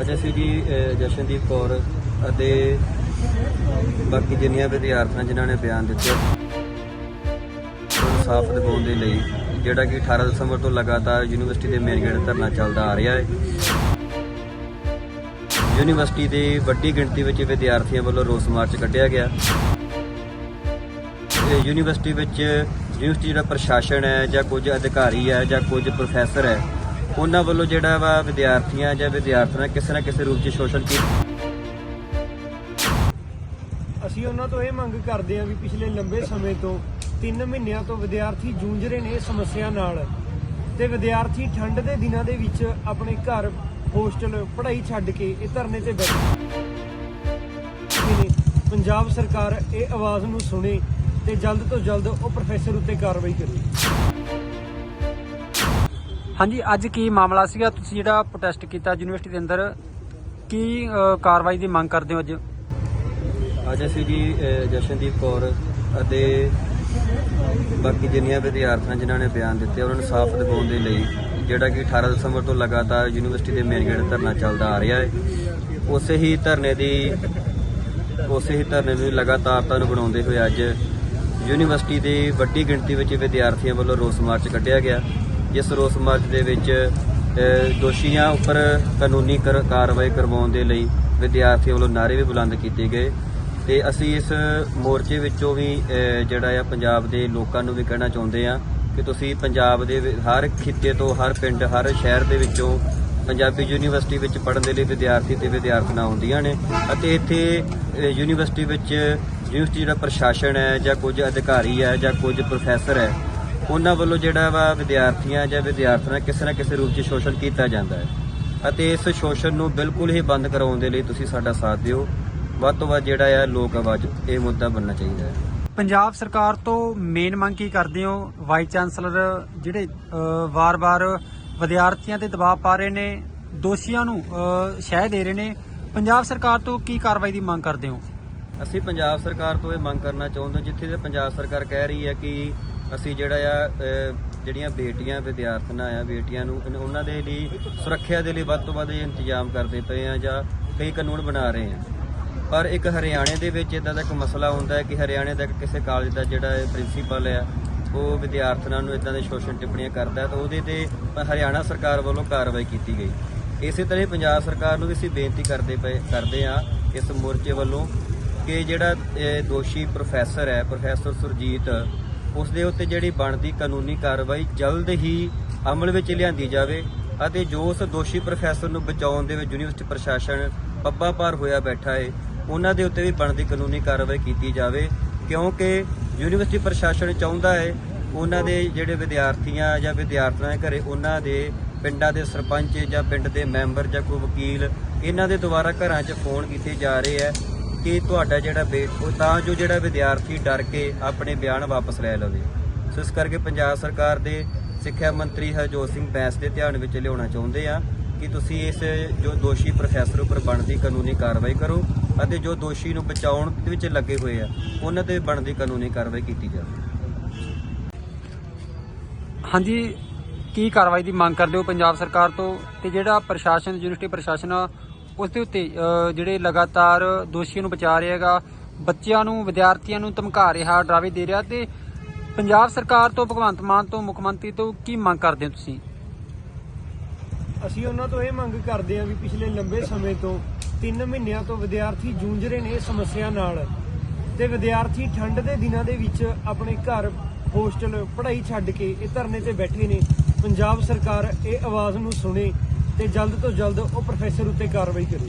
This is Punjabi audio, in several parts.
ਅੱਜ ਅਸੀਂ ਜੀ ਜਸ਼ਨਦੀਪ ਕੌਰ ਅਤੇ ਬਾਕੀ ਜਿੰਨੀਆਂ ਵਿਦਿਆਰਥੀਆਂ ਜਿਨ੍ਹਾਂ ਨੇ ਬਿਆਨ ਦਿੱਤੇ, ਉਹਨੂੰ ਸਾਫ਼ ਦਿਖਾਉਣ ਦੇ ਲਈ ਜਿਹੜਾ ਕਿ 18 ਦਸੰਬਰ ਤੋਂ ਲਗਾਤਾਰ ਯੂਨੀਵਰਸਿਟੀ ਦੇ ਮੇਨ ਗੇਟ ਧਰਨਾ ਚੱਲਦਾ ਆ ਰਿਹਾ ਹੈ। ਯੂਨੀਵਰਸਿਟੀ ਦੇ ਵੱਡੀ ਗਿਣਤੀ ਵਿੱਚ ਵਿਦਿਆਰਥੀਆਂ ਵੱਲੋਂ ਰੋਸ ਮਾਰਚ ਕੱਢਿਆ ਗਿਆ। ਇਹ ਯੂਨੀਵਰਸਿਟੀ ਵਿੱਚ ਯੂਨੀਵਰਸਿਟੀ ਜਿਹੜਾ ਪ੍ਰਸ਼ਾਸਨ ਹੈ ਜਾਂ ਕੁਝ ਅਧਿਕਾਰੀ ਹੈ ਜਾਂ ਕੁਝ ਪ੍ਰੋਫੈਸਰ ਹੈ ਉਹਨਾਂ ਵੱਲੋਂ ਜਿਹੜਾ ਵਾ ਵਿਦਿਆਰਥੀਆਂ ਜਾਂ ਵਿਦਿਆਰਥਣਾਂ ਕਿਸੇ ਨਾ ਕਿਸੇ ਰੂਪ 'ਚ ਸ਼ੋਸ਼ਣ ਕੀਤਾ ਅਸੀਂ ਉਹਨਾਂ ਤੋਂ ਇਹ ਮੰਗ ਕਰਦੇ ਹਾਂ ਵੀ ਪਿਛਲੇ ਲੰਬੇ ਸਮੇਂ ਤੋਂ 3 ਮਹੀਨਿਆਂ ਤੋਂ ਵਿਦਿਆਰਥੀ ਜੂਝ ਰਹੇ ਨੇ ਇਸ ਸਮੱਸਿਆ ਨਾਲ। ਤੇ ਵਿਦਿਆਰਥੀ ਠੰਡ ਦੇ ਦਿਨਾਂ ਦੇ ਵਿੱਚ ਆਪਣੇ ਘਰ ਹੋਸਟਲ, ਪੜ੍ਹਾਈ ਛੱਡ ਕੇ ਇਹ ਧਰਨੇ ਤੇ ਬੈਠੇ ਪੰਜਾਬ ਸਰਕਾਰ ਇਹ ਆਵਾਜ਼ ਨੂੰ ਸੁਣੇ ਤੇ ਜਲਦ ਤੋਂ ਜਲਦ ਉਹ ਪ੍ਰੋਫੈਸਰ ਉੱਤੇ ਕਾਰਵਾਈ ਕਰੇ। ਹਾਂਜੀ, ਅੱਜ ਕੀ ਮਾਮਲਾ ਸੀਗਾ? ਤੁਸੀਂ ਜਿਹੜਾ ਪ੍ਰੋਟੈਸਟ ਕੀਤਾ ਯੂਨੀਵਰਸਿਟੀ ਦੇ ਅੰਦਰ, ਕੀ ਕਾਰਵਾਈ ਦੀ ਮੰਗ ਕਰਦੇ ਹੋ ਅੱਜ? ਅੱਜ ਅਸੀਂ ਜੀ ਜਸ਼ਨਦੀਪ ਕੌਰ ਅਤੇ ਬਾਕੀ ਜਿੰਨੀਆਂ ਵਿਦਿਆਰਥੀਆਂ ਜਿਨ੍ਹਾਂ ਨੇ ਬਿਆਨ ਦਿੱਤੇ, ਉਹਨਾਂ ਨੂੰ ਸਾਫ਼ ਦਿਖਾਉਣ ਦੇ ਲਈ ਜਿਹੜਾ ਕਿ 18 ਦਸੰਬਰ ਤੋਂ ਲਗਾਤਾਰ ਯੂਨੀਵਰਸਿਟੀ ਦੇ ਮੇਨ ਗੇਟ ਧਰਨਾ ਚੱਲਦਾ ਆ ਰਿਹਾ ਹੈ। ਉਸੇ ਹੀ ਧਰਨੇ ਦੀ, ਉਸੇ ਹੀ ਧਰਨੇ ਨੂੰ ਲਗਾਤਾਰਤਾ ਨੂੰ ਬਣਾਉਂਦੇ ਹੋਏ ਅੱਜ ਯੂਨੀਵਰਸਿਟੀ ਦੇ ਵੱਡੀ ਗਿਣਤੀ ਵਿੱਚ ਵਿਦਿਆਰਥੀਆਂ ਵੱਲੋਂ ਰੋਸ ਮਾਰਚ ਕੱਢਿਆ ਗਿਆ। ਜਿਸ ਰੋਸ ਮਾਰਚ ਦੇ ਵਿੱਚ ਦੋਸ਼ੀਆਂ ਉੱਪਰ ਕਾਨੂੰਨੀ ਕਰ- ਕਾਰਵਾਈ ਕਰਵਾਉਣ ਦੇ ਲਈ ਵਿਦਿਆਰਥੀਆਂ ਵੱਲੋਂ ਨਾਅਰੇ ਵੀ ਬੁਲੰਦ ਕੀਤੇ ਗਏ। ਤੇ ਅਸੀਂ ਇਸ ਮੋਰਚੇ ਵਿੱਚੋਂ ਵੀ ਜਿਹੜਾ ਆ ਪੰਜਾਬ ਦੇ ਲੋਕਾਂ ਨੂੰ ਵੀ ਕਹਿਣਾ ਚਾਹੁੰਦੇ ਆ ਕਿ ਤੁਸੀਂ ਪੰਜਾਬ ਦੇ ਵਿ- ਹਰ ਖਿੱਤੇ ਤੋਂ, ਹਰ ਪਿੰਡ, ਹਰ ਸ਼ਹਿਰ ਦੇ ਵਿੱਚੋਂ ਪੰਜਾਬੀ ਯੂਨੀਵਰਸਿਟੀ ਵਿੱਚ ਪੜ੍ਹਨ ਦੇ ਲਈ ਵਿਦਿਆਰਥੀ ਤੇ ਵਿਦਿਆਰਥਣਾਂ ਆਉਂਦੀਆਂ ਨੇ ਅਤੇ ਇੱਥੇ ਯੂਨੀਵਰਸਿਟੀ ਵਿੱਚ ਯੂਨੀਵਰਸਿਟੀ ਜਿਹੜਾ ਪ੍ਰਸ਼ਾਸਨ ਹੈ ਜਾਂ ਕੁਝ ਅਧਿਕਾਰੀ ਹੈ ਜਾਂ ਕੁਝ ਪ੍ਰੋਫੈਸਰ ਹੈ ਉਹਨਾਂ ਵੱਲੋਂ ਜਿਹੜਾ ਵਾ ਵਿਦਿਆਰਥੀਆਂ ਜਾਂ ਵਿਦਿਆਰਥਣਾਂ ਕਿਸੇ ਨਾ ਕਿਸੇ ਰੂਪ 'ਚ ਸ਼ੋਸ਼ਣ ਕੀਤਾ ਜਾਂਦਾ ਹੈ। ਅਤੇ ਇਸ ਸ਼ੋਸ਼ਣ ਨੂੰ ਬਿਲਕੁਲ ਹੀ ਬੰਦ ਕਰਾਉਣ ਦੇ ਲਈ ਤੁਸੀਂ ਸਾਡਾ ਸਾਥ ਦਿਓ। ਵੱਧ ਤੋਂ ਵੱਧ ਜਿਹੜਾ ਆ ਲੋਕ ਆਵਾਜ਼ ਇਹ ਮੁੱਦਾ ਬਣਨਾ ਚਾਹੀਦਾ ਹੈ। ਪੰਜਾਬ ਸਰਕਾਰ ਤੋਂ ਮੇਨ ਮੰਗ ਕੀ ਕਰਦੇ ਹੋ? ਵਾਈਸ ਚਾਂਸਲਰ ਜਿਹੜੇ ਵਾਰ-ਵਾਰ ਵਿਦਿਆਰਥੀਆਂ ਤੇ ਦਬਾਅ ਪਾ ਰਹੇ ਨੇ ਦੋਸ਼ੀਆਂ ਨੂੰ ਸ਼ਹਿ ਦੇ ਰਹੇ ਨੇ ਪੰਜਾਬ ਸਰਕਾਰ ਤੋਂ ਕੀ ਕਾਰਵਾਈ ਦੀ ਮੰਗ ਕਰਦੇ ਹੋ? ਅਸੀਂ ਪੰਜਾਬ ਸਰਕਾਰ ਤੋਂ ਇਹ ਮੰਗ ਕਰਨਾ ਚਾਹੁੰਦੇ ਹਾਂ ਜਿੱਥੇ ਤੇ ਪੰਜਾਬ ਸਰਕਾਰ ਕਹਿ ਰਹੀ ਹੈ ਕਿ ਅਸੀਂ ਜਿਹੜਾ ਆ ਜਿਹੜੀਆਂ ਬੇਟੀਆਂ, ਵਿਦਿਆਰਥਣਾਂ ਆ, ਬੇਟੀਆਂ ਨੂੰ ਉਹਨਾਂ ਦੇ ਲਈ ਸੁਰੱਖਿਆ ਦੇ ਲਈ ਵੱਧ ਤੋਂ ਵੱਧ ਇੰਤਜ਼ਾਮ ਕਰਦੇ ਪਏ ਆ ਜਾਂ ਕਈ ਕਾਨੂੰਨ ਬਣਾ ਰਹੇ ਆ। ਪਰ ਇੱਕ ਹਰਿਆਣੇ ਦੇ ਵਿੱਚ ਇਦਾਂ ਦਾ ਇੱਕ ਮਸਲਾ ਹੁੰਦਾ ਹੈ ਕਿ ਹਰਿਆਣੇ ਦਾ ਕਿਸੇ ਕਾਲਜ ਦਾ ਜਿਹੜਾ ਪ੍ਰਿੰਸੀਪਲ ਆ, ਉਹ ਵਿਦਿਆਰਥਣਾਂ ਨੂੰ ਇਦਾਂ ਦੇ ਸ਼ੋਸ਼ਣ ਟਿੱਪਣੀਆਂ ਕਰਦਾ ਹੈ, ਤਾਂ ਉਹਦੇ ਤੇ ਹਰਿਆਣਾ ਸਰਕਾਰ ਵੱਲੋਂ ਕਾਰਵਾਈ ਕੀਤੀ ਗਈ। ਇਸੇ ਤਰ੍ਹਾਂ ਹੀ ਪੰਜਾਬ ਸਰਕਾਰ ਨੂੰ ਵੀ ਅਸੀਂ ਬੇਨਤੀ ਕਰਦੇ ਪਏ, ਕਰਦੇ ਆ ਇਸ ਮੋਰਚੇ ਵੱਲੋਂ ਕਿ ਜਿਹੜਾ ਦੋਸ਼ੀ ਪ੍ਰੋਫੈਸਰ ਹੈ ਪ੍ਰੋਫੈਸਰ ਸੁਰਜੀਤ ਉਸ ਦੇ ਉੱਤੇ ਜਿਹੜੀ ਬਣਦੀ ਕਾਨੂੰਨੀ ਕਾਰਵਾਈ ਜਲਦ ਹੀ ਅਮਲ ਵਿੱਚ ਲਿਆਂਦੀ ਜਾਵੇ ਅਤੇ ਜੋ ਉਸ ਦੋਸ਼ੀ ਪ੍ਰੋਫੈਸਰ ਨੂੰ ਬਚਾਉਣ ਦੇ ਵਿੱਚ ਯੂਨੀਵਰਸਿਟੀ ਪ੍ਰਸ਼ਾਸਨ ਪੱਬਾ ਪਾਰ ਹੋਇਆ ਬੈਠਾ ਹੈ ਉਹਨਾਂ ਦੇ ਉੱਤੇ ਵੀ ਬਣਦੀ ਕਾਨੂੰਨੀ ਕਾਰਵਾਈ ਕੀਤੀ ਜਾਵੇ, ਕਿਉਂਕਿ ਯੂਨੀਵਰਸਿਟੀ ਪ੍ਰਸ਼ਾਸਨ ਚਾਹੁੰਦਾ ਹੈ ਉਹਨਾਂ ਦੇ ਜਿਹੜੇ ਵਿਦਿਆਰਥੀਆਂ ਜਾਂ ਵਿਦਿਆਰਥਣਾਂ ਦੇ ਘਰੇ ਉਹਨਾਂ ਦੇ ਪਿੰਡਾਂ ਦੇ ਸਰਪੰਚ ਜਾਂ ਪਿੰਡ ਦੇ ਮੈਂਬਰ ਜਾਂ ਕੋਈ ਵਕੀਲ ਇਹਨਾਂ ਦੇ ਦੁਆਰਾ ਘਰਾਂ 'ਚ ਫੋਨ ਕੀਤੇ ਜਾ ਰਹੇ ਹੈ ਕਿ ਤੁਹਾਡਾ ਜਿਹੜਾ ਬੇਟ ਉਹ ਤਾਂ ਜੋ ਜਿਹੜਾ ਵਿਦਿਆਰਥੀ ਡਰ ਕੇ ਆਪਣੇ ਬਿਆਨ ਵਾਪਸ ਲੈ ਲਵੇ। ਸੋ ਇਸ ਕਰਕੇ ਪੰਜਾਬ ਸਰਕਾਰ ਦੇ ਸਿੱਖਿਆ ਮੰਤਰੀ ਹਰਜੋਤ ਸਿੰਘ ਬੈਂਸ ਦੇ ਧਿਆਨ ਵਿੱਚ ਲਿਆਉਣਾ ਚਾਹੁੰਦੇ ਆ ਕਿ ਤੁਸੀਂ ਇਸ ਜੋ ਦੋਸ਼ੀ ਪ੍ਰੋਫੈਸਰ ਉੱਪਰ ਬਣਦੀ ਕਾਨੂੰਨੀ ਕਾਰਵਾਈ ਕਰੋ ਅਤੇ ਜੋ ਦੋਸ਼ੀ ਨੂੰ ਬਚਾਉਣ ਦੇ ਵਿੱਚ ਲੱਗੇ ਹੋਏ ਆ, ਉਹਨਾਂ ਤੇ ਬਣਦੀ ਕਾਨੂੰਨੀ ਕਾਰਵਾਈ ਕੀਤੀ ਜਾਵੇ। ਹਾਂਜੀ, ਕੀ ਕਾਰਵਾਈ ਦੀ ਮੰਗ ਕਰਦੇ ਹੋ ਪੰਜਾਬ ਸਰਕਾਰ ਤੋਂ? ਤੇ ਜਿਹੜਾ ਪ੍ਰਸ਼ਾਸਨ, ਯੂਨੀਵਰਸਿਟੀ ਪ੍ਰਸ਼ਾਸਨ ਆ ਉਸ ਦੇ ਉੱਤੇ ਜਿਹੜੇ ਲਗਾਤਾਰ ਦੋਸ਼ੀਆਂ ਨੂੰ ਬਚਾ ਰਿਹਾ ਹੈਗਾ, ਬੱਚਿਆਂ ਨੂੰ, ਵਿਦਿਆਰਥੀਆਂ ਨੂੰ ਧਮਕਾ ਰਿਹਾ, ਡਰਾਵੇ ਦੇ ਰਿਹਾ ਤੇ ਪੰਜਾਬ ਸਰਕਾਰ ਤੋਂ, ਭਗਵੰਤ ਮਾਨ ਤੋਂ, ਮੁੱਖ ਮੰਤਰੀ ਤੋਂ ਕੀ ਮੰਗ ਕਰਦੇ ਹੋ ਤੁਸੀਂ? ਅਸੀਂ ਉਹਨਾਂ ਤੋਂ ਇਹ ਮੰਗ ਕਰਦੇ ਹਾਂ ਵੀ ਪਿਛਲੇ ਲੰਬੇ ਸਮੇਂ ਤੋਂ 3 ਮਹੀਨਿਆਂ ਤੋਂ ਵਿਦਿਆਰਥੀ ਜੂਝ ਰਹੇ ਨੇ ਇਸ ਸਮੱਸਿਆ ਨਾਲ ਤੇ ਵਿਦਿਆਰਥੀ ਠੰਡ ਦੇ ਦਿਨਾਂ ਦੇ ਵਿੱਚ ਆਪਣੇ ਘਰ ਹੋਸਟਲ, ਪੜ੍ਹਾਈ ਛੱਡ ਕੇ ਇਹ ਧਰਨੇ ਤੇ ਬੈਠੇ ਨੇ। ਪੰਜਾਬ ਸਰਕਾਰ ਇਹ ਆਵਾਜ਼ ਨੂੰ ਸੁਣੇ ਤੇ ਜਲਦ ਤੋਂ ਜਲਦ ਉਹ ਪ੍ਰੋਫੈਸਰ ਉੱਤੇ ਕਾਰਵਾਈ ਕਰੇ।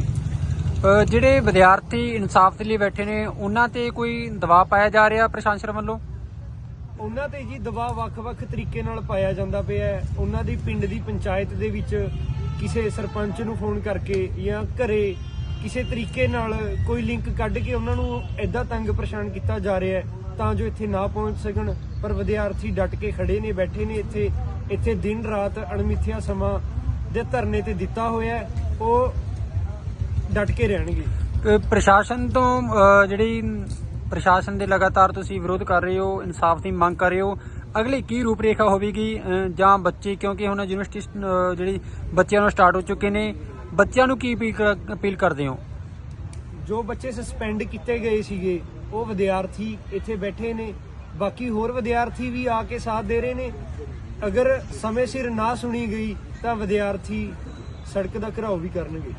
ਅ, ਜਿਹੜੇ ਵਿਦਿਆਰਥੀ ਇਨਸਾਫ ਦੇ ਲਈ ਬੈਠੇ ਨੇ ਉਹਨਾਂ ਤੇ ਕੋਈ ਦਬਾਅ ਪਾਇਆ ਜਾ ਰਿਹਾ ਪ੍ਰਸ਼ਾਸਨ ਵੱਲੋਂ? ਉਹਨਾਂ ਤੇ ਜੀ ਦਬਾਅ ਵੱਖ-ਵੱਖ ਤਰੀਕੇ ਨਾਲ ਪਾਇਆ ਜਾਂਦਾ ਪਿਆ ਹੈ। ਉਹਨਾਂ ਦੀ ਪਿੰਡ ਦੀ ਪੰਚਾਇਤ ਦੇ ਵਿੱਚ ਕਿਸੇ ਸਰਪੰਚ ਨੂੰ ਫੋਨ ਕਰਕੇ ਜਾਂ ਘਰੇ ਕਿਸੇ ਤਰੀਕੇ ਨਾਲ ਕੋਈ ਲਿੰਕ ਕੱਢ ਕੇ ਉਹਨਾਂ ਨੂੰ ਐਦਾਂ ਤੰਗ ਪਰੇਸ਼ਾਨ ਕੀਤਾ ਜਾ ਰਿਹਾ ਹੈ ਤਾਂ ਜੋ ਇੱਥੇ ਨਾ ਪਹੁੰਚ ਸਕਣ। ਪਰ ਵਿਦਿਆਰਥੀ ਡਟ ਕੇ ਖੜੇ ਨੇ ਬੈਠੇ ਨੇ ਇੱਥੇ। ਇੱਥੇ ਦਿਨ ਰਾਤ ਅਣਮਿੱਥਿਆ ਸਮਾਂ ਦੇ ਧਰਨੇ ਤੇ ਦਿੱਤਾ ਹੋਇਆ ਉਹ ਡਟ ਕੇ ਰਹਿਣਗੇ। ਪ੍ਰਸ਼ਾਸਨ ਤੋਂ ਜਿਹੜੀ ਪ੍ਰਸ਼ਾਸਨ ਦੇ ਲਗਾਤਾਰ ਤੁਸੀਂ ਵਿਰੋਧ ਕਰ ਰਹੇ ਹੋ ਇਨਸਾਫ ਦੀ ਮੰਗ ਕਰ ਰਹੇ ਹੋ ਅਗਲੀ ਕੀ ਰੂਪਰੇਖਾ ਹੋਵੇਗੀ? ਜਾਂ ਬੱਚੇ ਕਿਉਂਕਿ ਹੁਣ ਯੂਨੀਵਰਸਿਟੀ ਜਿਹੜੀ ਬੱਚਿਆਂ ਨੂੰ ਸਟਾਰਟ ਹੋ ਚੁੱਕੇ ਨੇ ਬੱਚਿਆਂ ਨੂੰ ਕੀ ਅਪੀਲ ਕਰਦੇ ਹੋ? ਜੋ ਬੱਚੇ ਸਸਪੈਂਡ ਕੀਤੇ ਗਏ ਸੀਗੇ ਉਹ ਵਿਦਿਆਰਥੀ ਇੱਥੇ ਬੈਠੇ ਨੇ ਬਾਕੀ ਹੋਰ ਵਿਦਿਆਰਥੀ ਵੀ ਆ ਕੇ ਸਾਥ ਦੇ ਰਹੇ ਨੇ। ਅਗਰ ਸਮੇਂ ਸਿਰ ਨਾ ਸੁਣੀ ਗਈ ਤਾਂ ਵਿਦਿਆਰਥੀ ਸੜਕ ਦਾ ਘਿਰਾਓ ਵੀ ਕਰਨਗੇ।